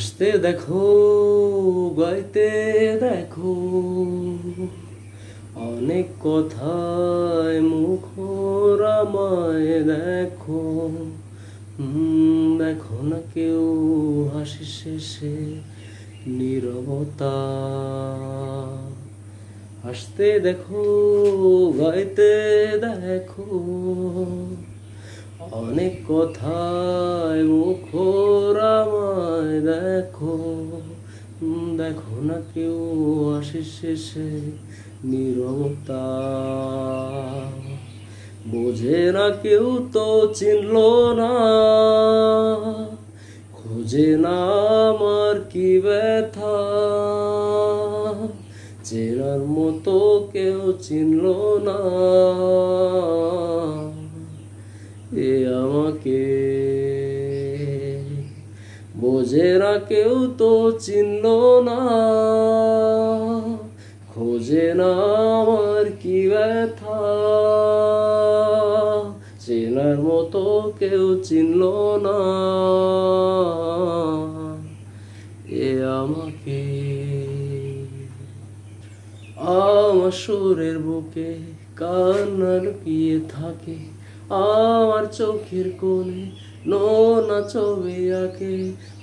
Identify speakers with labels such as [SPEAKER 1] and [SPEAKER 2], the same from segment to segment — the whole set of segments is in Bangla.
[SPEAKER 1] হাসতে দেখো, গাইতে দেখো। অনেক কথায় মুখরামায় দেখো। দেখো না কেউ হাসি শেষে নীরবতা। হাসতে দেখো, গাইতে দেখো। অনেক কথায় দেখো উম, দেখো দেখো না কেউ আসে শেষে নীরবতা। বোঝে না কেউ তো চিনল না খোঁজে না আমার কি ব্যথা। চেনার মতো কেউ চিনল না। বোঝে না কেউ তো চিনল না। খোঁজে না আমার কি ব্যথা। চেনার মতো কেউ চিনল না। এ আমাকে, আমার সুরের বুকে কান্না লুকিয়ে থাকে। আমার চোখের কোণে, নোনা ছবি আঁকে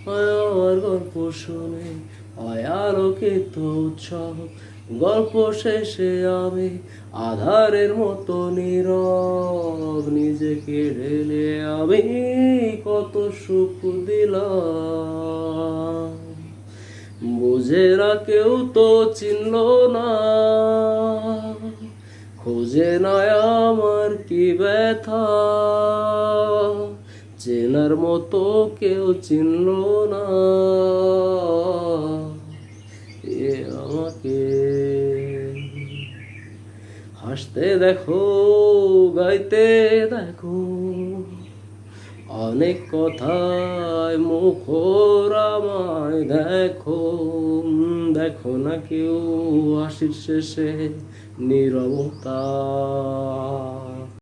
[SPEAKER 1] আমার গল্প শুনে, হয় আলোকিত উৎসব। গল্প শেষে আমি আধারের মতো নীরব, নিজেকে ঢেলে আমি কত সুখ দিলাম। বুঝে না কেউ তো চিনল না খোঁজে না আমার কি ব্যথা। চেনার মতো কেউ চিনল না। এ আমাকে। হাসতে দেখো গাইতে দেখো। অনেক কথায় মুখরামায় দেখো। উম, দেখো না কেউ আশির শেষে নীরবতা।